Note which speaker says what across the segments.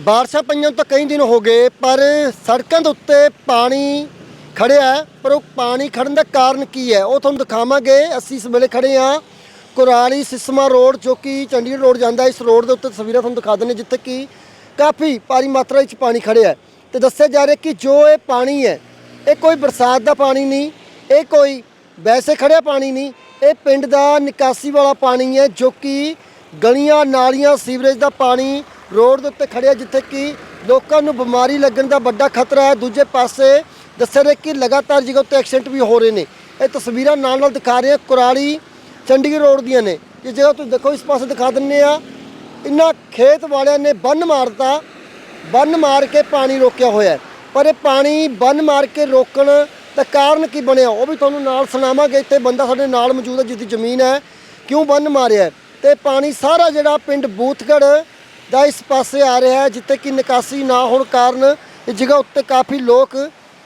Speaker 1: ਬਾਰਿਸ਼ਾਂ ਪਈਆਂ ਤਾਂ ਕਈ ਦਿਨ ਹੋ ਗਏ, ਪਰ ਸੜਕਾਂ ਦੇ ਉੱਤੇ ਪਾਣੀ ਖੜਿਆ ਹੈ, ਪਰ ਉਹ ਪਾਣੀ ਖੜਨ ਦਾ ਕਾਰਨ ਕੀ ਹੈ? ਉਹ ਤੁਹਾਨੂੰ ਦਿਖਾਵਾਂਗੇ। ਅਸੀਂ ਇਸ ਵੇਲੇ ਖੜੇ ਹਾਂ ਕੁਰਾਲੀ ਸਿਸਮਾ ਰੋਡ, ਜੋ ਕਿ ਚੰਡੀਗੜ੍ਹ ਰੋਡ ਜਾਂਦਾ ਇਸ ਰੋਡ ਦੇ ਉੱਤੇ ਤਸਵੀਰਾਂ ਤੁਹਾਨੂੰ ਦਿਖਾ ਦਿੰਦੇ ਜਿੱਥੇ ਕਿ ਕਾਫੀ ਭਾਰੀ ਮਾਤਰਾ ਵਿੱਚ ਪਾਣੀ ਖੜਿਆ ਹੈ। ਤੇ ਦੱਸਿਆ ਜਾ ਰਿਹਾ ਕਿ ਜੋ ਇਹ ਪਾਣੀ ਹੈ, ਇਹ ਕੋਈ ਬਰਸਾਤ ਦਾ ਪਾਣੀ ਨਹੀਂ, ਇਹ ਕੋਈ ਵੈਸੇ ਖੜਿਆ ਪਾਣੀ ਨਹੀਂ, ਇਹ ਪਿੰਡ ਦਾ ਨਿਕਾਸੀ ਵਾਲਾ ਪਾਣੀ ਹੈ, ਜੋ ਕਿ ਗਲੀਆਂ ਨਾਲੀਆਂ ਸੀਵਰੇਜ ਦਾ ਪਾਣੀ ਰੋਡ ਦੇ ਉੱਤੇ ਖੜਿਆ ਜਿੱਥੇ ਕਿ ਲੋਕਾਂ ਨੂੰ ਬਿਮਾਰੀ ਲੱਗਣ ਦਾ ਵੱਡਾ ਖਤਰਾ ਹੈ। ਦੂਜੇ ਪਾਸੇ ਦੱਸਿਆ ਰਿਹਾ ਕਿ ਲਗਾਤਾਰ ਜਗ੍ਹਾ ਉੱਤੇ ਐਕਸੀਡੈਂਟ ਵੀ ਹੋ ਰਹੇ ਨੇ। ਇਹ ਤਸਵੀਰਾਂ ਨਾਲ ਨਾਲ ਦਿਖਾ ਰਹੇ ਹਾਂ ਕੁਰਾਲੀ, ਚੰਡੀਗੜ੍ਹ ਰੋਡ ਦੀਆਂ ਨੇ। ਇਸ ਜਗ੍ਹਾ ਤੁਸੀਂ ਦੇਖੋ, ਇਸ ਪਾਸੇ ਦਿਖਾ ਦਿੰਨੇ ਆ। ਇਨ੍ਹਾਂ ਖੇਤ ਵਾਲਿਆਂ ਨੇ ਬੰਨ ਮਾਰਤਾ। ਬੰਨ ਮਾਰ ਕੇ ਪਾਣੀ ਰੋਕਿਆ ਹੋਇਆ ਪਰ ਇਹ ਪਾਣੀ ਬੰਨ ਮਾਰ ਕੇ ਰੋਕਣ ਦਾ ਕਾਰਨ ਕੀ ਬਣਿਆ, ਉਹ ਵੀ ਤੁਹਾਨੂੰ ਨਾਲ ਸੁਣਾਵਾਂਗੇ। ਇੱਥੇ ਬੰਦਾ ਸਾਡੇ ਨਾਲ ਮੌਜੂਦ ਹੈ ਜਿਸ ਦੀ ਜ਼ਮੀਨ ਹੈ। ਕਿਉਂ ਬੰਨ ਮਾਰਿਆ ਹੈ। ਤੇ ਪਾਣੀ ਸਾਰਾ ਜਿਹੜਾ ਪਿੰਡ ਬੂਥਗੜ ਦਾ ਇਸ ਪਾਸੇ ਆ ਰਿਹਾ ਹੈ ਜਿੱਥੇ ਕਿ ਨਿਕਾਸੀ ਨਾ ਹੋਣ ਕਾਰਨ ਇਸ ਜਗ੍ਹਾ ਉੱਤੇ ਕਾਫੀ ਲੋਕ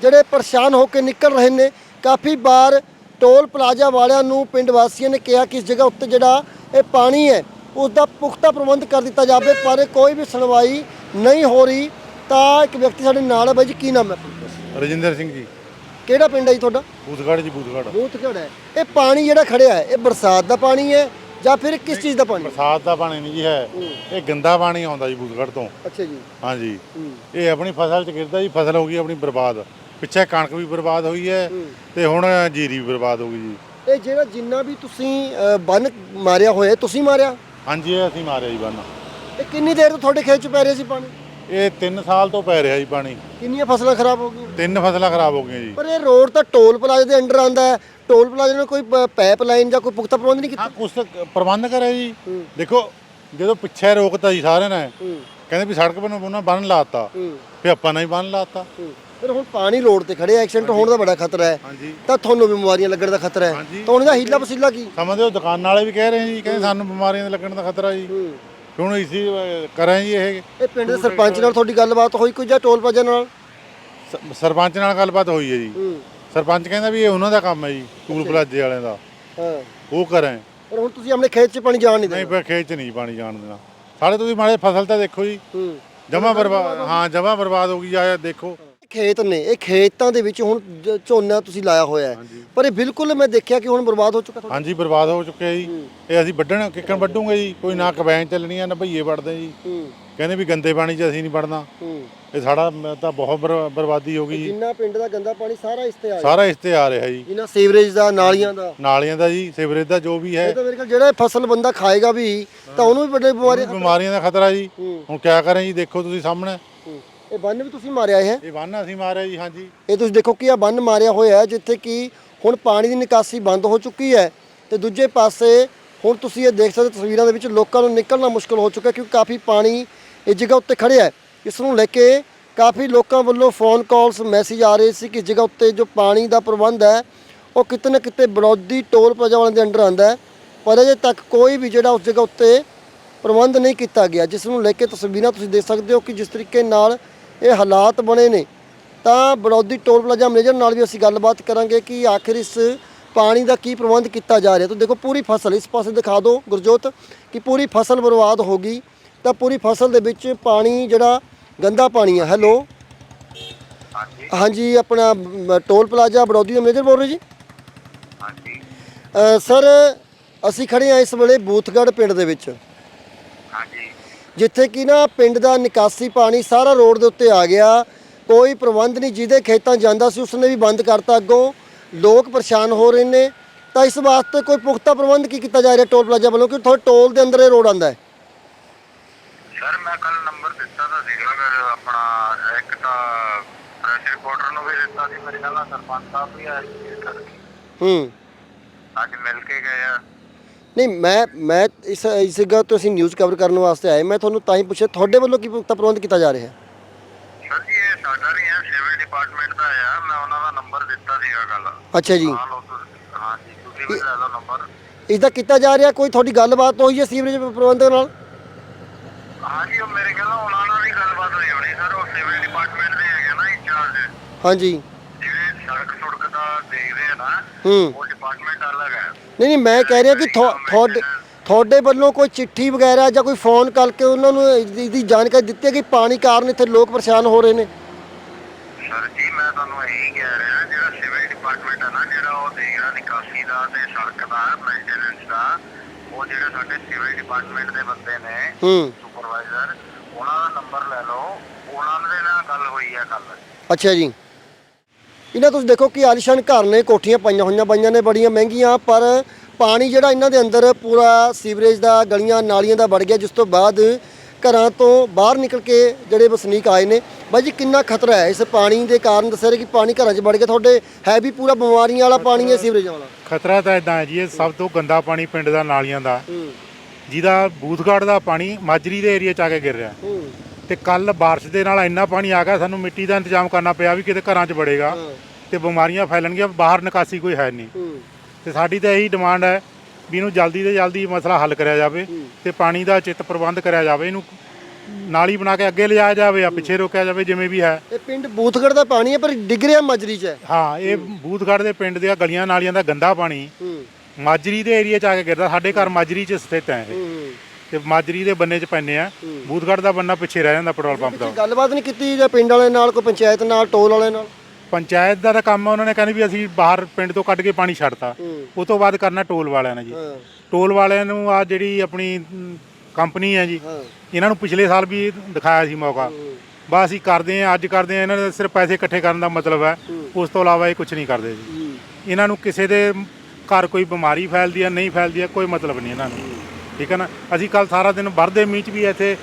Speaker 1: ਜਿਹੜੇ ਪਰੇਸ਼ਾਨ ਹੋ ਕੇ ਨਿਕਲ ਰਹੇ ਨੇ। ਕਾਫੀ ਵਾਰ ਟੋਲ ਪਲਾਜ਼ਾ ਵਾਲਿਆਂ ਨੂੰ ਪਿੰਡ ਵਾਸੀਆਂ ਨੇ ਕਿਹਾ ਕਿ ਇਸ ਜਗ੍ਹਾ ਉੱਤੇ ਜਿਹੜਾ ਇਹ ਪਾਣੀ ਹੈ ਉਸ ਦਾ ਪੁਖਤਾ ਪ੍ਰਬੰਧ ਕਰ ਦਿੱਤਾ ਜਾਵੇ ਪਰ ਕੋਈ ਵੀ ਸੁਣਵਾਈ ਨਹੀਂ ਹੋ ਰਹੀ। ਤਾਂ ਇੱਕ ਵਿਅਕਤੀ ਸਾਡੇ ਨਾਲ ਹੈ ਬਾਈ ਜੀ ਕੀ ਨਾਮ ਹੈ?
Speaker 2: ਰਜਿੰਦਰ ਸਿੰਘ ਜੀ।
Speaker 1: ਕਿਹੜਾ ਪਿੰਡ ਹੈ ਜੀ ਤੁਹਾਡਾ?
Speaker 2: ਬੂਥਗੜ੍ਹ ਜੀ ਬੂਥਗੜ੍ਹ।
Speaker 1: ਬੂਥਗੜ ਹੈ। ਇਹ ਪਾਣੀ ਜਿਹੜਾ ਖੜਿਆ ਹੈ ਇਹ ਬਰਸਾਤ ਦਾ ਪਾਣੀ ਹੈ ਜਾਂ ਫਿਰ ਕਿਸ ਚੀਜ਼ ਦਾ ਪਾਣੀ?
Speaker 2: ਬਰਸਾਤ ਦਾ ਪਾਣੀ ਨਹੀਂ ਜੀ ਹੈ। ਇਹ ਗੰਦਾ ਪਾਣੀ ਆਉਂਦਾ ਜੀ ਬੂਥਗੜ੍ਹ ਤੋਂ।
Speaker 1: ਅੱਛਾ ਜੀ।
Speaker 2: ਹਾਂਜੀ। ਇਹ ਆਪਣੀ ਫਸਲ 'ਚ ਗਿਰਦਾ ਜੀ ਫਸਲ ਹੋ ਗਈ ਆਪਣੀ ਬਰਬਾਦ। ਪਿੱਛੇ ਕਣਕ ਵੀ ਬਰਬਾਦ ਹੋਈ ਹੈ ਤੇ ਹੁਣ ਜੀਰੀ ਵੀ ਬਰਬਾਦ ਹੋ ਗਈ ਜੀ।
Speaker 1: ਇਹ ਜਿਹੜਾ ਜਿੰਨਾ ਵੀ ਤੁਸੀਂ ਬੰਨ ਮਾਰਿਆ ਹੋਇਆ ਤੁਸੀਂ ਮਾਰਿਆ?
Speaker 2: ਹਾਂਜੀ ਇਹ ਅਸੀਂ ਮਾਰਿਆ ਜੀ ਬੰਨ।
Speaker 1: ਇਹ ਕਿੰਨੀ ਦੇਰ ਤੋਂ ਤੁਹਾਡੇ ਖੇਤ ਚ ਪੈ ਰਿਹਾ ਸੀ ਪਾਣੀ?
Speaker 2: ਇਹ 3 ਸਾਲ ਤੋਂ ਪੈ ਰਿਹਾ ਜੀ ਪਾਣੀ।
Speaker 1: ਕਿੰਨੀਆਂ ਫਸਲਾਂ ਖਰਾਬ ਹੋ ਗਈਆਂ?
Speaker 2: ਤਿੰਨ ਫਸਲਾਂ ਖਰਾਬ ਹੋ ਗਈਆਂ ਜੀ।
Speaker 1: ਪਰ ਇਹ ਰੋਡ ਤਾਂ ਟੋਲ ਪਲਾਜ਼ਾ ਦੇ ਅੰਡਰ ਆਂਦਾ ਹੈ। ਟੋਲ ਪਲਾਜ਼ਾ ਨੇ ਕੋਈ ਪਾਈਪ ਲਾਈਨ ਜਾਂ ਕੋਈ ਪੁਖਤਾ ਪ੍ਰਬੰਧ ਨਹੀਂ ਕੀਤਾ?
Speaker 2: ਹਾਂ ਕੁਛ ਤਾਂ ਪ੍ਰਬੰਧ ਕਰਿਆ ਜੀ। ਦੇਖੋ ਜਦੋਂ ਪਿੱਛੇ ਰੋਕਤਾ ਜੀ ਸਾਰਿਆਂ ਨੇ ਕਹਿੰਦੇ ਵੀ ਸੜਕ ਬੰਨ੍ਹ ਉਹਨਾਂ ਬੰਨ ਲਾਤਾ। ਫਿਰ ਆਪਾਂ ਨੇ ਹੀ ਬੰਨ ਲਾਤਾ।
Speaker 1: ਪਰ ਹੁਣ ਪਾਣੀ ਰੋਡ ਤੇ ਖੜੇ ਐਕਸੀਡੈਂਟ ਹੋਣ ਦਾ ਬੜਾ ਖਤਰਾ ਹੈ।
Speaker 2: ਹਾਂਜੀ।
Speaker 1: ਤਾਂ ਤੁਹਾਨੂੰ ਵੀ ਬਿਮਾਰੀਆਂ ਲੱਗਣ ਦਾ ਖਤਰਾ ਹੈ।
Speaker 2: ਹਾਂਜੀ।
Speaker 1: ਤਾਂ ਉਹਨਾਂ ਦਾ ਹੀਲਾ ਵਸੀਲਾ ਕੀ?
Speaker 2: ਸਮਝਦੇ ਹੋ ਦੁਕਾਨ ਵਾਲੇ ਵੀ ਕਹਿ ਰਹੇ ਜੀ ਕਹਿੰਦੇ ਸਾਨੂੰ ਬਿਮਾਰੀਆਂ ਦੇ ਲੱਗਣ ਦਾ ਖਤਰਾ ਜੀ। ਹੁਣ ਇਸੀ ਕਰਾਂ ਜੀ ਇਹ?
Speaker 1: ਇਹ ਪਿੰਡ ਦੇ ਸਰਪੰਚ ਨਾਲ ਤੁਹਾਡੀ ਗੱਲਬਾਤ ਹੋਈ ਕੋਈ ਜਾਂ ਟੋਲ ਪਲਾਜ਼ਾ ਨਾਲ?
Speaker 2: ਸ- ਸਰਪੰਚ ਨਾਲ ਗੱਲਬਾਤ ਹੋਈ ਹੈ ਜੀ।
Speaker 1: ਹੂੰ।
Speaker 2: ਸਰਪੰਚ ਕਹਿੰਦਾ ਵੀ ਇਹ ਉਹਨਾਂ ਦਾ ਕੰਮ ਹੈ ਜੀ ਟੂਲ ਪਲਾਜੇ ਵਾਲਿਆਂ ਦਾ।
Speaker 1: ਹਾਂ।
Speaker 2: ਉਹ ਕਰਾਂ।
Speaker 1: ਪਰ ਹੁਣ ਤੁਸੀਂ ਆਪਣੇ ਖੇਤ 'ਚ ਪਾਣੀ ਜਾਣ ਨਹੀਂ
Speaker 2: ਨਹੀਂ
Speaker 1: ਦੇਣਾ।
Speaker 2: ਪਰ ਖੇਤ ਚ ਨਹੀਂ ਪਾਣੀ ਜਾਣ ਦੇਣਾ। ਸਾਡੇ ਤੁਸੀਂ ਮਾੜੇ ਫਸਲ ਤਾਂ ਦੇਖੋ ਜੀ।
Speaker 1: ਹੂੰ।
Speaker 2: ਜਮਾ ਬਰਬਾਦ ਹਾਂ ਜਮਾ ਬਰਬਾਦ ਹੋ ਗਈ ਆ ਦੇਖੋ।
Speaker 1: ਖੇਤ ਨੇ ਇਹ ਖੇਤਾਂ ਦੇ ਵਿੱਚ ਹੁਣ ਜ- ਝੋਨਾ ਤੁਸੀਂ ਲਾਇਆ ਹੋਇਆ ਹੈ।
Speaker 2: ਹਾਂਜੀ।
Speaker 1: ਪਰ ਇਹ ਬਿਲਕੁਲ ਮੈਂ ਦੇਖਿਆ ਕਿ ਹੁਣ ਬਰਬਾਦ ਹੋ ਚੁੱਕਾ ਤੁਹਾਡਾ
Speaker 2: ਹਾਂਜੀ ਬਰਬਾਦ ਹੋ ਚੁੱਕਿਆ ਜੀ। ਇਹ ਅਸੀਂ ਵੱਢਣ ਕਿੱਕਣ ਵੱਢੂਗੇ ਜੀ। ਕੋਈ ਨਾ ਕਬੈਨ ਚੱਲਣੀ ਆ ਨਾ ਭਈਏ ਵੱਢਦੇ ਜੀ।
Speaker 1: ਹੂੰ।
Speaker 2: ਕਹਿੰਦੇ ਵੀ ਗੰਦੇ ਪਾਣੀ 'ਚ ਅਸੀਂ ਨਹੀਂ ਵੜਨਾ
Speaker 1: ਹੂੰ।
Speaker 2: ਇਹ ਸਾਡਾ ਮ- ਤਾਂ ਬਹੁਤ ਬਰ- ਬਰਬਾਦੀ ਹੋ ਗਈ ਜੀ।
Speaker 1: ਜਿੰਨਾ ਪਿੰਡ ਦਾ ਗੰਦਾ ਪਾਣੀ ਸਾਰਾ ਇਸ ਤੇ ਆ ਗਿਆ
Speaker 2: ਸਾਰਾ ਇਸ ਤੇ ਆ ਰਿਹਾ ਜੀ।
Speaker 1: ਜਿੰਨਾ ਸੀਵਰੇਜ ਦਾ ਨਾਲੀਆਂ ਦਾ।
Speaker 2: ਨਾਲੀਆਂ ਦਾ ਜੀ ਸੀਵਰੇਜ ਦਾ ਜੋ ਵੀ ਹੈ।
Speaker 1: ਇਹ ਤਾਂ ਮੇਰੇ ਖਿਆਲ ਜਿਹੜਾ ਇਹ ਫਸਲ ਬੰਦਾ ਖਾਏਗਾ ਵੀ ਤਾਂ ਉਹਨੂੰ ਵੀ ਵੱਡੇ ਬਿਮਾਰੀਆਂ
Speaker 2: ਬਿਮਾਰੀਆਂ ਦਾ ਖਤਰਾ ਜੀ।
Speaker 1: ਹੂੰ।
Speaker 2: ਹੁਣ ਕਿਆ ਕਰਾਂ ਜੀ ਦੇਖੋ ਤੁਸੀਂ ਸਾਹਮਣੇ।
Speaker 1: ਇਹ ਬੰਨ ਵੀ ਤੁਸੀਂ ਮਾਰਿਆ ਹੈ
Speaker 2: ਇਹ ਬੰਨ ਅਸੀਂ ਮਾਰਿਆ ਜੀ ਹਾਂਜੀ।
Speaker 1: ਇਹ ਤੁਸੀਂ ਦੇਖੋ ਕਿ ਇਹ ਬੰਨ ਮਾਰਿਆ ਹੋਇਆ ਹੈ ਜਿੱਥੇ ਕਿ ਹੁਣ ਪਾਣੀ ਦੀ ਨਿਕਾਸੀ ਬੰਦ ਹੋ ਚੁੱਕੀ ਹੈ ਤੇ ਦੂਜੇ ਪਾਸੇ ਹੁਣ ਤੁਸੀਂ ਇਹ ਦੇਖ ਸਕਦੇ ਤਸਵੀਰਾਂ ਦੇ ਵਿੱਚ ਲੋਕਾਂ ਨੂੰ ਨਿਕਲਣਾ ਮੁਸ਼ਕਲ ਹੋ ਚੁੱਕਾ ਕਿਉਂਕਿ ਕਾਫੀ ਪਾਣੀ ਇਸ ਜਗ੍ਹਾ ਉੱਤੇ ਖੜਿਆ ਹੈ। ਇਸ ਨੂੰ ਲੈ ਕੇ ਕਾਫੀ ਲੋਕਾਂ ਵੱਲੋਂ ਫੋਨ ਕਾਲਸ ਮੈਸੇਜ ਆ ਰਹੇ ਸੀ ਕਿ ਜਗ੍ਹਾ ਉੱਤੇ ਜੋ ਪਾਣੀ ਦਾ ਪ੍ਰਬੰਧ ਹੈ ਉਹ ਕਿਤੇ ਨਾ ਕਿਤੇ ਵਿਰੋਧੀ ਟੋਲ ਪਲਾਜ਼ਾ ਵਾਲਿਆਂ ਦੇ ਅੰਡਰ ਆਂਦਾ ਹੈ। ਪਰ ਅਜੇ ਤੱਕ ਕੋਈ ਵੀ ਜਿਹੜਾ ਉਸ ਜਗ੍ਹਾ ਉੱਤੇ ਪ੍ਰਬੰਧ ਨਹੀਂ ਕੀਤਾ ਗਿਆ ਜਿਸ ਨੂੰ ਲੈ ਕੇ ਤਸਵੀਰਾਂ ਤੁਸੀਂ ਦੇਖ ਸਕਦੇ ਹੋ ਕਿ ਜਿਸ ਤਰੀਕੇ ਨਾਲ ਇਹ ਹਾਲਾਤ ਬਣੇ ਨੇ। ਤਾਂ ਵਿਰੋਧੀ ਟੋਲ ਪਲਾਜ਼ਾ ਮੈਨੇਜਰ ਨਾਲ ਵੀ ਅਸੀਂ ਗੱਲਬਾਤ ਕਰਾਂਗੇ ਕਿ ਆਖਿਰ ਇਸ ਪਾਣੀ ਦਾ ਕੀ ਪ੍ਰਬੰਧ ਕੀਤਾ ਜਾ ਰਿਹਾ। ਤਾਂ ਦੇਖੋ ਪੂਰੀ ਫਸਲ ਇਸ ਪਾਸੇ ਦਿਖਾ ਦਿਓ ਗੁਰਜੋਤ ਕਿ ਪੂਰੀ ਫਸਲ ਬਰਬਾਦ ਹੋ ਗਈ। ਤਾਂ ਪੂਰੀ ਫਸਲ ਦੇ ਵਿੱਚ ਪਾਣੀ ਜਿਹੜਾ ਗੰਦਾ ਪਾਣੀ ਹੈ ਹੈਲੋ?
Speaker 3: ਹਾਂਜੀ।
Speaker 1: ਹਾਂਜੀ ਆਪਣਾ ਟੋਲ ਪਲਾਜ਼ਾ ਵਿਰੋਧੀ ਦੇ ਮੈਨੇਜਰ ਬੋਲ ਰਹੇ ਜੀ?
Speaker 3: ਹਾਂਜੀ।
Speaker 1: ਸਰ ਅਸੀਂ ਖੜੇ ਹਾਂ ਇਸ ਵੇਲੇ ਬੂਥਗੜ ਪਿੰਡ ਦੇ ਵਿੱਚ। ਜਿੱਥੇ ਕਿ ਨਾ ਪਿੰਡ ਦਾ ਨਿਕਾਸੀ ਪਾਣੀ ਸਾਰਾ ਰੋਡ ਦੇ ਉੱਤੇ ਆ ਗਿਆ। ਕੋਈ ਪ੍ਰਬੰਧ ਨਹੀਂ ਜਿਹਦੇ ਖੇਤਾਂ ਜਾਂਦਾ ਸੀ ਉਸਨੇ ਵੀ ਬੰਦ ਕਰਤਾ ਅੱਗੋਂ। ਲੋਕ ਪਰੇਸ਼ਾਨ ਹੋ ਰਹੇ ਨੇ। ਤਾਂ ਇਸ ਵਾਸਤੇ ਕੋਈ ਪੁਖਤਾ ਪ੍ਰਬੰਧ ਕੀ ਕੀਤਾ ਜਾ ਰਿਹਾ ਟੋਲ ਪਲਾਜ਼ਾ ਵੱਲੋਂ? ਕਿ ਤੁਹਾਡੇ ਟੋਲ ਦੇ ਅੰਦਰ ਇਹ ਰੋਡ ਆਂਦਾ ਹੈ।
Speaker 3: ਸਰ ਮੈਂ ਕੱਲ ਨੰਬਰ ਦਿੱਤਾ ਤਾਂ ਸੀਗਾ ਕਿ ਆਪਣਾ ਇੱਕ ਤਾਂ ਪ੍ਰੈਸ ਰਿਪੋਰਟਰ ਨੂੰ ਵੀ ਦਿੱਤਾ ਸੀ ਮੇਰੇ ਨਾਲ ਸਰਪੰਚ ਸਾਹਿਬ ਵੀ ਆਏ ਸੀ
Speaker 1: ਹੂੰ।
Speaker 3: ਅੱਜ ਮਿਲ ਕੇ ਗਏ ਆ।
Speaker 1: ਨਹੀਂ ਮੈਂ ਮੈਂ ਇਸ ਇਸ ਗੱਲ ਤੋਂ ਅਸੀਂ ਨਿਊਜ਼ ਕਵਰ ਕਰਨ ਵਾਸਤੇ ਆਏ। ਮੈਂ ਤੁਹਾਨੂੰ ਤਾਂ ਹੀ ਪੁੱਛਿਆ ਤੁਹਾਡੇ ਵੱਲੋਂ ਕੀ ਪੁਖਤਾ ਪ੍ਰਬੰਧ ਕੀਤਾ ਜਾ ਰਿਹਾ? ਹੈ
Speaker 3: ਸਰ ਜੀ ਇਹ ਸਾਡਾ ਨਹੀਂ ਹੈ ਸਿਵਲ ਡਿਪਾਰਟਮੈਂਟ ਦਾ ਆ। ਮੈਂ ਉਹਨਾਂ ਦਾ ਨੰਬਰ ਦਿੱਤਾ ਸੀਗਾ ਕੱਲ
Speaker 1: ਅੱਛਾ ਜੀ।
Speaker 3: ਹਾਂ ਲਓ ਤੁਸੀਂ ਹਾਂਜੀ ਤੁਸੀਂ ਵੀ ਲੈ ਲਓ ਨੰਬਰ।
Speaker 1: ਇਸ ਦਾ ਕੀਤਾ ਜਾ ਰਿਹਾ? ਕੋਈ ਤੁਹਾਡੀ ਗੱਲਬਾਤ ਹੋਈ ਹੈ ਸੀਵਰੇਜ ਪ੍ਰਬੰਧਕ ਨਾਲ?
Speaker 3: ਹਾਂਜੀ ਉਹ ਮੇਰੇ ਨਾਲ ਉਹਨਾਂ ਨਾਲ ਵੀ ਗੱਲਬਾਤ ਹੋਈ ਹੋਣੀ ਸਰ। ਉਹ ਸਿਵਲ ਡਿਪਾਰਟਮੈਂਟ ਦੇ ਹੈਗੇ ਨਾ ਇੰਚਾਰਜ।
Speaker 1: ਹਾਂਜੀ।
Speaker 3: ਦਾ ਦੇਖਦੇ ਆ ਨਾ
Speaker 1: ਹੂੰ।
Speaker 3: ਉਹ ਡਿਪਾਰਟਮੈਂਟ ਅਲੱਗ ਹੈ।
Speaker 1: ਨਹੀਂ ਨਹੀਂ ਮੈਂ ਕਹਿ ਰਿਹਾ ਕਿ ਤੁਹਾ- ਤੁਹਾਡੇ ਤੁਹਾਡੇ ਵੱਲੋਂ ਕੋਈ ਚਿੱਠੀ ਵਗੈਰਾ ਜਾਂ ਕੋਈ ਫੋਨ ਕਰਕੇ ਉਹਨਾਂ ਨੂੰ ਇਹਦੀ ਇਹਦੀ ਜਾਣਕਾਰੀ ਦਿੱਤੀ ਹੈ ਕਿ ਪਾਣੀ ਕਾਰਨ ਇੱਥੇ ਲੋਕ ਪਰੇਸ਼ਾਨ ਹੋ ਰਹੇ ਨੇ?
Speaker 3: ਸਰ ਜੀ ਮੈਂ ਤੁਹਾਨੂੰ ਇਹੀ ਕਹਿ ਰਿਹਾ ਜਿਹੜਾ ਸਿਵਲ ਡਿਪਾਰਟਮੈਂਟ ਹੈ ਨਾ ਜਿਹੜਾ ਉਹ ਦੇਖਦਾ ਨਿਕਾਸੀ ਦਾ ਤੇ ਸੜਕ ਦਾ ਮੇਨਟੇਨੈਂਸ ਦਾ ਉਹ ਜਿਹੜੇ ਸਾਡੇ ਸਿਵਲ ਡਿਪਾਰਟਮੈਂਟ ਦੇ ਬੰਦੇ ਨੇ
Speaker 1: ਹੂੰ।
Speaker 3: ਸੁਪਰਵਾਈਜ਼ਰ ਉਹਨਾਂ ਦਾ ਨੰਬਰ ਲੈ ਲਓ। ਉਹਨਾਂ ਦੇ ਨਾਲ ਗੱਲ ਹੋਈ ਹੈ ਕੱਲ
Speaker 1: ਅੱਛਾ ਜੀ। ਇਹਨਾਂ ਤੁਸੀਂ ਦੇਖੋ ਕਿ ਆਲੀਸ਼ਾਨ ਘਰ ਨੇ ਕੋਠੀਆਂ ਪਾਈਆਂ ਹੋਈਆਂ ਬਾਈਆਂ ਨੇ ਬੜੀਆਂ ਮਹਿੰਗੀਆਂ ਪਰ ਪਾਣੀ ਜਿਹੜਾ ਇਹਨਾਂ ਦੇ ਅੰਦਰ ਪੂਰਾ ਸੀਵਰੇਜ ਦਾ ਗਲੀਆਂ ਨਾਲੀਆਂ ਦਾ ਵੜ ਗਿਆ ਜਿਸ ਤੋਂ ਬਾਅਦ ਘਰਾਂ ਤੋਂ ਬਾਹਰ ਨਿਕਲ ਕੇ ਜਿਹੜੇ ਵਸਨੀਕ ਆਏ ਨੇ। ਬਾਈ ਜੀ ਕਿੰਨਾ ਖਤਰਾ ਹੈ ਇਸ ਪਾਣੀ ਦੇ ਕਾਰਨ? ਦੱਸਿਆ ਰਿਹਾ ਕਿ ਪਾਣੀ ਘਰਾਂ 'ਚ ਵੜ ਗਿਆ ਤੁਹਾਡੇ ਹੈ ਵੀ ਪੂਰਾ ਬਿਮਾਰੀਆਂ ਵਾਲਾ ਪਾਣੀ ਹੈ ਸੀਵਰੇਜ ਵਾਲਾ?
Speaker 4: ਖਤਰਾ ਤਾਂ ਇਦਾਂ ਹੈ ਜੀ ਇਹ ਸਭ ਤੋਂ ਗੰਦਾ ਪਾਣੀ ਪਿੰਡ ਦਾ ਨਾਲੀਆਂ ਦਾ। ਜਿਹਦਾ ਬੂਥਗੜ ਦਾ ਪਾਣੀ ਮਾਜਰੀ ਦੇ ਏਰੀਆ ਚ ਆ ਕੇ ਗਿਰ ਰਿਹਾ। ਤੇ ਕੱਲ ਬਾਰਿਸ਼ ਦੇ ਨਾਲ ਇੰਨਾ ਪਾਣੀ ਆ ਗਿਆ ਸਾਨੂੰ ਮਿੱਟੀ ਦਾ ਇੰਤਜ਼ਾਮ ਕਰਨਾ ਪਿਆ ਵੀ ਕਿਤੇ ਘਰਾਂ 'ਚ ਵੜੇਗਾ ਤੇ ਬਿਮਾਰੀਆਂ ਫੈਲਣਗੀਆਂ ਬਾਹਰ ਨਿਕਾਸੀ ਕੋਈ ਹੈ ਨਹੀਂ। ਤੇ ਸਾਡੀ ਤਾਂ ਇਹੀ ਡਿਮਾਂਡ ਹੈ ਵੀ ਇਹਨੂੰ ਜਲਦੀ ਤੋਂ ਜਲਦੀ ਮਸਲਾ ਹੱਲ ਕਰਿਆ ਜਾਵੇ ਤੇ ਪਾਣੀ ਦਾ ਚਿੱਤ ਪ੍ਰਬੰਧ ਕਰਿਆ ਜਾਵੇ ਇਹਨੂੰ ਨਾਲੀ ਬਣਾ ਕੇ ਅੱਗੇ ਲਿਜਾਇਆ ਜਾਵੇ ਜਾਂ ਪਿੱਛੇ ਰੋਕਿਆ ਜਾਵੇ ਜਿਵੇਂ ਵੀ ਹੈ।
Speaker 1: ਇਹ ਪਿੰਡ ਬੂਥਗੜ ਦਾ ਪਾਣੀ ਹੈ ਪਰ ਡਿੱਗ ਰਿਹਾ ਮਜਰੀ 'ਚ ਹੈ।
Speaker 4: ਹਾਂ ਇਹ ਬੂਥਗੜ ਦੇ ਪਿੰਡ ਦੀਆਂ ਗਲੀਆਂ ਨਾਲੀਆਂ ਦਾ ਗੰਦਾ ਪਾਣੀ ਮਾਜਰੀ ਦੇ ਏਰੀਆ 'ਚ ਆ ਕੇ ਗਿਰਦਾ ਸਾਡੇ ਘਰ ਮਾਜਰੀ 'ਚ ਸਥਿਤ ਹੈ ਇਹ।
Speaker 1: ਹੂੰ।
Speaker 4: ਤੇ ਮਾਜਰੀ ਦੇ ਬੰਨੇ 'ਚ ਪੈਂਦੇ ਆ। ਬੂਥਗੜ ਦਾ ਬੰਨਾ ਪਿੱਛੇ ਰਹਿ ਜਾਂਦਾ ਪੈਟਰੋਲ ਪੰਪ ਦਾ
Speaker 1: ਗੱਲਬਾਤ ਨਹੀਂ ਕੀਤੀ ਜਾਂ ਪਿੰਡ ਵਾਲੇ ਨਾਲ ਕੋਈ ਪੰਚਾਇਤ ਨਾਲ ਟੋਲ ਵਾਲੇ ਨਾਲ?
Speaker 4: ਪੰਚਾਇਤ ਦਾ ਤਾਂ ਕੰਮ ਆ, ਉਹਨਾਂ ਨੇ ਕਹਿੰਦੇ ਵੀ ਅਸੀਂ ਬਾਹਰ ਪਿੰਡ ਤੋਂ ਕੱਢ ਕੇ ਪਾਣੀ ਛੱਡਤਾ। ਉਹ ਤੋਂ ਬਾਅਦ ਕਰਨਾ ਟੋਲ ਵਾਲਿਆਂ ਨੇ ਜੀ। ਟੋਲ ਵਾਲਿਆਂ ਨੂੰ ਆ ਜਿਹੜੀ ਆਪਣੀ ਕੰਪਨੀ ਹੈ ਜੀ ਇਹਨਾਂ ਨੂੰ ਪਿਛਲੇ ਸਾਲ ਵੀ ਦਿਖਾਇਆ ਸੀ ਮੌਕਾ। ਬਸ ਅਸੀਂ ਕਰਦੇ ਹਾਂ ਅੱਜ ਕਰਦੇ ਹਾਂ ਇਹਨਾਂ ਦੇ ਸਿਰਫ ਪੈਸੇ ਇਕੱਠੇ ਕਰਨ ਦਾ ਮਤਲਬ ਹੈ। ਉਸ ਤੋਂ ਇਲਾਵਾ ਇਹ ਕੁਝ ਨਹੀਂ ਕਰਦੇ ਜੀ। ਇਹਨਾਂ ਨੂੰ ਕਿਸੇ ਦੇ ਘਰ ਕੋਈ ਬਿਮਾਰੀ ਫੈਲਦੀ ਹੈ ਨਹੀਂ ਫੈਲਦੀ ਹੈ ਕੋਈ ਮਤਲਬ ਨਹੀਂ ਇਹਨਾਂ ਨੂੰ। ਠੀਕ ਹੈ ਨਾ? ਅਸੀਂ ਕੱਲ ਸਾਰਾ ਦਿਨ ਵਰਦੇ ਮੀਂਹ 'ਚ ਵੀ ਇੱਥੇ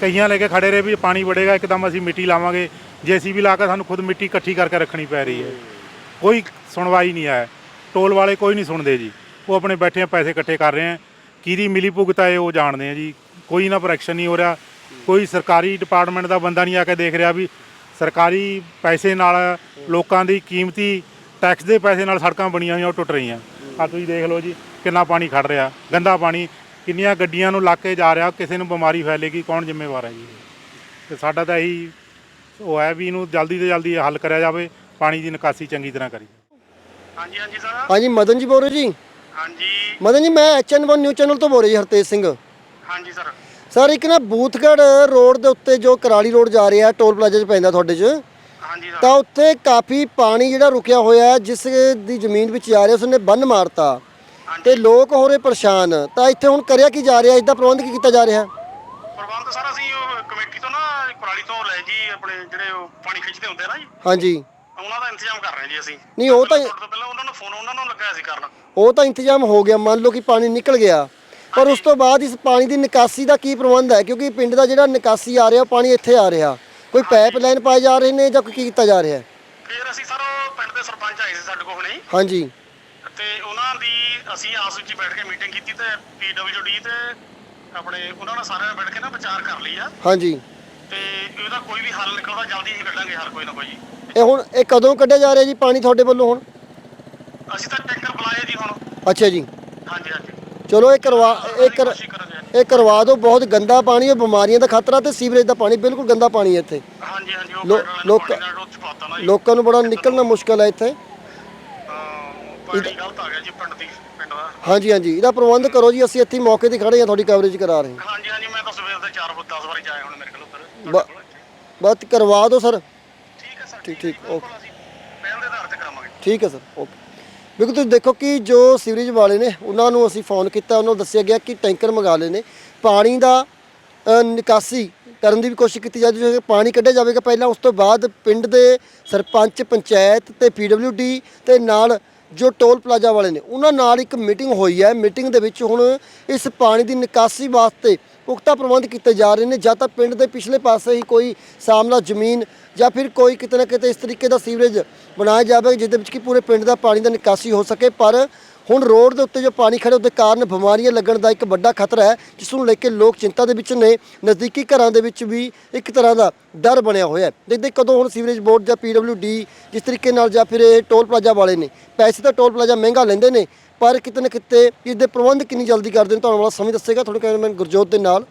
Speaker 4: ਕਈਆਂ ਲੈ ਕੇ ਖੜੇ ਰਹੇ ਵੀ ਪਾਣੀ ਵੜੇਗਾ, ਇੱਕਦਮ ਅਸੀਂ ਮਿੱਟੀ ਲਾਵਾਂਗੇ। ਜੇਸੀਬੀ ਲਾ ਕੇ ਸਾਨੂੰ ਖੁਦ ਮਿੱਟੀ ਇਕੱਠੀ ਕਰਕੇ ਰੱਖਣੀ ਪੈ ਰਹੀ ਹੈ। ਕੋਈ ਸੁਣਵਾਈ ਨਹੀਂ ਹੈ ਟੋਲ ਵਾਲੇ ਕੋਈ ਨਹੀਂ ਸੁਣਦੇ ਜੀ। ਉਹ ਆਪਣੇ ਬੈਠੇ ਆ, ਪੈਸੇ ਇਕੱਠੇ ਕਰ ਰਹੇ ਆ। ਕਿਹਦੀ ਮਿਲੀ ਭੁਗਤ ਹੈ ਉਹ ਜਾਣਦੇ ਆ ਜੀ। ਕੋਈ ਨਾ ਪਰ ਐਕਸ਼ਨ ਨਹੀਂ ਹੋ ਰਿਹਾ। ਕੋਈ ਸਰਕਾਰੀ ਡਿਪਾਰਟਮੈਂਟ ਦਾ ਬੰਦਾ ਨਹੀਂ ਆ ਕੇ ਦੇਖ ਰਿਹਾ ਵੀ ਸਰਕਾਰੀ ਪੈਸੇ ਨਾਲ ਲੋਕਾਂ ਦੀ ਕੀਮਤੀ ਟੈਕਸ ਦੇ ਪੈਸੇ ਨਾਲ ਸੜਕਾਂ ਬਣੀਆਂ ਹੋਈਆਂ, ਉਹ ਟੁੱਟ ਰਹੀਆਂ। ਆ ਤੁਸੀਂ ਦੇਖ ਲਓ ਜੀ। ਕਿੰਨਾ ਪਾਣੀ ਖੜ ਰਿਹਾ ਗੰਦਾ ਪਾਣੀ ਕਿੰਨੀਆਂ ਗੱਡੀਆਂ ਨੂੰ ਲੱਗ ਕੇ ਜਾ ਰਿਹਾ ਕਿਸੇ ਨੂੰ ਬਿਮਾਰੀ ਫੈਲੇਗੀ ਕੌਣ ਜ਼ਿੰਮੇਵਾਰ ਹੈ ਜੀ? ਤੇ ਸਾਡਾ ਤਾਂ ਇਹੀ ਉਹ ਹੈ ਵੀ ਇਹਨੂੰ ਜਲਦੀ ਤੋਂ ਜਲਦੀ ਹੱਲ ਕਰਿਆ ਜਾਵੇ ਪਾਣੀ ਦੀ ਨਿਕਾਸੀ ਚੰਗੀ ਤਰ੍ਹਾਂ ਕਰੀ
Speaker 3: ਹਾਂਜੀ ਹਾਂਜੀ ਸਰ।
Speaker 1: ਹਾਂਜੀ ਮਦਨ ਜੀ ਬੋਲ ਰਹੇ ਜੀ?
Speaker 3: ਹਾਂਜੀ।
Speaker 1: ਮਦਨ ਜੀ ਮੈਂ ਐਚਐਨ1 ਨਿਊਜ਼ ਚੈਨਲ ਤੋਂ ਬੋਲ ਰਿਹਾ ਜੀ ਹਰਤੇਜ ਸਿੰਘ।
Speaker 3: ਹਾਂਜੀ ਸਰ।
Speaker 1: ਸਰ ਇੱਕ ਨਾ ਬੂਥਗੜ ਰੋਡ ਦੇ ਉੱਤੇ ਜੋ ਕਰਾਲੀ ਰੋਡ ਜਾ ਰਿਹਾ ਟੋਲ ਪਲਾਜ਼ਾ 'ਚ ਪੈਂਦਾ ਤੁਹਾਡੇ 'ਚ
Speaker 3: ਹਾਂਜੀ
Speaker 1: ਤਾਂ ਉੱਥੇ ਕਾਫੀ ਪਾਣੀ ਜਿਹੜਾ ਰੁਕਿਆ ਹੋਇਆ ਹੈ ਜਿਸ ਦੀ ਜ਼ਮੀਨ ਵਿੱਚ ਜਾ ਰਿਹਾ ਉਸਨੇ ਬੰਨ ਮਾਰਤਾ। ਤੇ ਲੋਕ ਹੋ ਰਹੇ ਪਰੇਸ਼ਾਨ ਤਾਂ ਇੱਥੇ ਹੁਣ ਕਰਿਆ ਕੀ ਜਾ ਰਿਹਾ? ਇਸ ਦਾ ਪ੍ਰਬੰਧ ਕੀ ਕੀਤਾ ਜਾ ਰਿਹਾ?
Speaker 3: ਪ੍ਰਬੰਧ ਸਰ ਅਸੀਂ ਉਹ ਕਮੇਟੀ ਤੋਂ ਨਾ ਕੁਰਾਲੀ ਤੋਂ ਲੈ ਜੀ ਆਪਣੇ ਜਿਹੜੇ ਉਹ ਪਾਣੀ ਖਿੱਚਦੇ ਹੁੰਦੇ ਆ ਨਾ ਜੀ।
Speaker 1: ਹਾਂਜੀ।
Speaker 3: ਉਹਨਾਂ ਦਾ ਇੰਤਜ਼ਾਮ ਕਰ ਰਹੇ ਜੀ ਅਸੀਂ।
Speaker 1: ਨਹੀਂ ਉਹ ਤਾਂ
Speaker 3: ਪਹਿਲਾਂ ਉਹਨਾਂ ਨੂੰ ਫੋਨ ਉਹਨਾਂ ਨੂੰ ਲੱਗਿਆ ਸੀ ਕਰਨ।
Speaker 1: ਉਹ ਤਾਂ ਇੰਤਜ਼ਾਮ ਹੋ ਗਿਆ। ਮੰਨ ਲਓ ਕਿ ਪਾਣੀ ਨਿਕਲ ਗਿਆ। ਪਰ ਉਸ ਤੋਂ ਬਾਅਦ ਇਸ ਪਾਣੀ ਦੀ ਨਿਕਾਸੀ ਦਾ ਕੀ ਪ੍ਰਬੰਧ ਹੈ? ਕਿਉਂਕਿ ਪਿੰਡ ਦਾ ਜਿਹੜਾ ਨਿਕਾਸੀ ਆ ਰਿਹਾ ਪਾਣੀ ਇੱਥੇ ਆ ਰਿਹਾ। ਕੋਈ ਪਾਈਪ ਲਾਈਨ ਪਾਏ ਜਾ ਰਹੇ ਨੇ ਜਾਂ ਕੀ ਕੀਤਾ ਜਾ ਰਿਹਾ? ਹੈ
Speaker 3: ਫਿਰ ਅਸੀਂ ਸਰ ਉਹ ਪਿੰਡ ਦੇ ਸਰਪੰਚ ਆਏ ਸੀ ਸਾਡੇ ਕੋਲ ਹੁਣੇ।
Speaker 1: ਹਾਂਜੀ।
Speaker 3: ਤੇ ਉਹਨਾਂ ਦੀ ਅਸੀਂ ਆਸ ਵਿੱਚ ਬੈਠ ਕੇ ਮੀਟਿੰਗ ਕੀਤੀ ਤੇ ਪੀਡਬਲਯੂਡੀ ਤੇ ਆਪਣੇ ਉਹਨਾਂ ਨਾਲ ਸਾਰਿਆਂ ਨੇ ਬੈਠ ਕੇ ਨਾ ਵਿਚਾਰ ਕਰ ਲਈ ਆ।
Speaker 1: ਹਾਂਜੀ।
Speaker 3: ਤੇ ਇਹਦਾ ਕੋਈ ਵੀ ਹੱਲ ਨਿਕਲਦਾ ਜਲਦੀ ਹੀ ਕੱਢਾਂਗੇ ਹੱਲ ਕੋਈ ਨਾ ਕੋਈ।
Speaker 1: ਇਹ ਹੁਣ ਇਹ ਕਦੋਂ ਕੱਢਿਆ ਜਾ ਰਿਹਾ ਜੀ ਪਾਣੀ ਤੁਹਾਡੇ ਵੱਲੋਂ ਹੁਣ?
Speaker 3: ਅਸੀਂ ਤਾਂ ਟੈਂਕਰ ਬੁਲਾਏ ਜੀ ਹੁਣ।
Speaker 1: ਅੱਛਾ ਜੀ।
Speaker 3: ਹਾਂਜੀ ਹਾਂਜੀ।
Speaker 1: ਚਲੋ ਇਹ ਕਰਵਾ ਇਹ ਕਰ
Speaker 3: ਕੋਸ਼ਿਸ਼ ਕਰਾਂਗੇ
Speaker 1: ਇਹ ਕਰਵਾ ਦਿਓ ਬਹੁਤ ਗੰਦਾ ਪਾਣੀ ਹੈ ਬਿਮਾਰੀਆਂ ਦਾ ਖਤਰਾ ਤੇ ਸੀਵਰੇਜ ਦਾ ਪਾਣੀ ਬਿਲਕੁਲ ਗੰਦਾ ਪਾਣੀ ਹੈ ਇੱਥੇ।
Speaker 3: ਹਾਂਜੀ ਹਾਂਜੀ ਉਹ
Speaker 1: ਲੋ- ਲੋਕ-
Speaker 3: ਨਾ ਜੀ।
Speaker 1: ਲੋਕਾਂ ਨੂੰ ਬੜਾ ਨਿਕਲਣਾ ਮੁਸ਼ਕਲ ਹੈ ਇੱਥੇ।
Speaker 3: ਪਾਣੀ ਗਲਤ ਆ ਗਿਆ ਜੀ ਪਿੰਡ ਦੀ ਪਿੰਡ ਦਾ।
Speaker 1: ਹਾਂਜੀ ਹਾਂਜੀ। ਇਹਦਾ ਪ੍ਰਬੰਧ ਕਰੋ ਜੀ ਅਸੀਂ ਇੱਥੇ ਮੌਕੇ ਤੇ ਖੜੇ ਹਾਂ ਤੁਹਾਡੀ ਕਵਰੇਜ ਕਰਾ ਰਹੇ ਹਾਂ।
Speaker 3: ਹਾਂਜੀ ਹਾਂਜੀ ਮੈਂ ਤਾਂ ਸਵੇਰ ਦੇ 4 ਵਜੇ 10 ਵਾਰੀ ਜਾਏ ਹੁਣ ਮੇਰੇ ਕੋਲ ਉੱਧਰ
Speaker 1: ਬ- ਬਸ ਕਰਵਾ ਦਿਓ ਸਰ।
Speaker 3: ਠੀਕ ਹੈ ਸਰ
Speaker 1: ਠੀਕ- ਠੀਕ,
Speaker 3: ਬਿਲਕੁਲ ਅਸੀਂ ਪਹਿਲ ਦੇ ਆਧਾਰ ਤੇ ਕਰਾਵਾਂਗੇ।
Speaker 1: ਠੀਕ ਹੈ ਸਰ ਓਕੇ। ਬਿਲਕੁਲ ਤੁਸੀਂ ਦੇਖੋ ਕਿ ਜੋ ਸੀਵਰੇਜ ਵਾਲੇ ਨੇ ਉਹਨਾਂ ਨੂੰ ਅਸੀਂ ਫੋਨ ਕੀਤਾ ਉਹਨਾਂ ਨੂੰ ਦੱਸਿਆ ਗਿਆ ਕਿ ਟੈਂਕਰ ਮੰਗਾ ਲਏ ਨੇ। ਪਾਣੀ ਦਾ ਨਿਕਾਸੀ ਕਰਨ ਦੀ ਵੀ ਕੋਸ਼ਿਸ਼ ਕੀਤੀ ਜਾਂਦੀ ਹੈ। ਪਾਣੀ ਕੱਢਿਆ ਜਾਵੇਗਾ ਪਹਿਲਾਂ ਉਸ ਤੋਂ ਬਾਅਦ ਪਿੰਡ ਦੇ ਸਰਪੰਚ ਪੰਚਾਇਤ ਤੇ ਪੀਡਬਲਯੂਡੀ ਤੇ ਨਾਲ ਜੋ ਟੋਲ ਪਲਾਜ਼ਾ ਵਾਲੇ ਨੇ, ਉਹਨਾਂ ਨਾਲ ਇੱਕ ਮੀਟਿੰਗ ਹੋਈ ਹੈ। ਮੀਟਿੰਗ ਦੇ ਵਿੱਚ ਹੁਣ ਇਸ ਪਾਣੀ ਦੀ ਨਿਕਾਸੀ ਵਾਸਤੇ ਪੁਖਤਾ ਪ੍ਰਬੰਧ ਕੀਤੇ ਜਾ ਰਹੇ ਨੇ। ਜਾਂ ਤਾਂ ਪਿੰਡ ਦੇ ਪਿਛਲੇ ਪਾਸੇ ਹੀ ਕੋਈ ਸਾਹਮਣਾ ਜ਼ਮੀਨ ਜਾਂ ਫਿਰ ਕੋਈ ਕਿਤੇ ਨਾ ਕਿਤੇ ਇਸ ਤਰੀਕੇ ਦਾ ਸੀਵਰੇਜ ਬਣਾਇਆ ਜਾਵੇ ਜਿਹਦੇ ਵਿੱਚ ਕਿ ਪੂਰੇ ਪਿੰਡ ਦਾ ਪਾਣੀ ਦਾ ਨਿਕਾਸੀ ਹੋ ਸਕੇ। ਪਰ ਹੁਣ ਰੋਡ ਦੇ ਉੱਤੇ ਜੋ ਪਾਣੀ ਖੜੇ ਉਹਦੇ ਕਾਰਨ ਬਿਮਾਰੀਆਂ ਲੱਗਣ ਦਾ ਇੱਕ ਵੱਡਾ ਖਤਰਾ ਹੈ, ਜਿਸ ਨੂੰ ਲੈ ਕੇ ਲੋਕ ਚਿੰਤਾ ਦੇ ਵਿੱਚ ਨੇ। ਨਜ਼ਦੀਕੀ ਘਰਾਂ ਦੇ ਵਿੱਚ ਵੀ ਇੱਕ ਤਰ੍ਹਾਂ ਦਾ ਡਰ ਬਣਿਆ ਹੋਇਆ ਹੈ। ਦੇਖਦੇ ਕਦੋਂ ਹੁਣ ਸੀਵਰੇਜ ਬੋਰਡ ਜਾਂ ਪੀਡਬਲਯੂਡੀ ਜਿਸ ਤਰੀਕੇ ਨਾਲ ਜਾਂ ਫਿਰ ਇਹ ਟੋਲ ਪਲਾਜ਼ਾ ਵਾਲੇ ਨੇ, ਪੈਸੇ ਤਾਂ ਟੋਲ ਪਲਾਜ਼ਾ ਮਹਿੰਗਾ ਲੈਂਦੇ ਨੇ, ਪਰ ਕਿਤੇ ਨਾ ਕਿਤੇ ਇਸ ਦੇ ਪ੍ਰਬੰਧ ਕਿੰਨੀ ਜਲਦੀ ਕਰਦੇ ਨੇ ਤੁਹਾਨੂੰ ਵਾਲਾ ਸਮੇਂ ਦੱਸੇਗਾ। ਤੁਹਾਡੇ ਕੈਮਰਾਮੈਨ ਗੁਰਜੋਤ ਦੇ ਨਾਲ।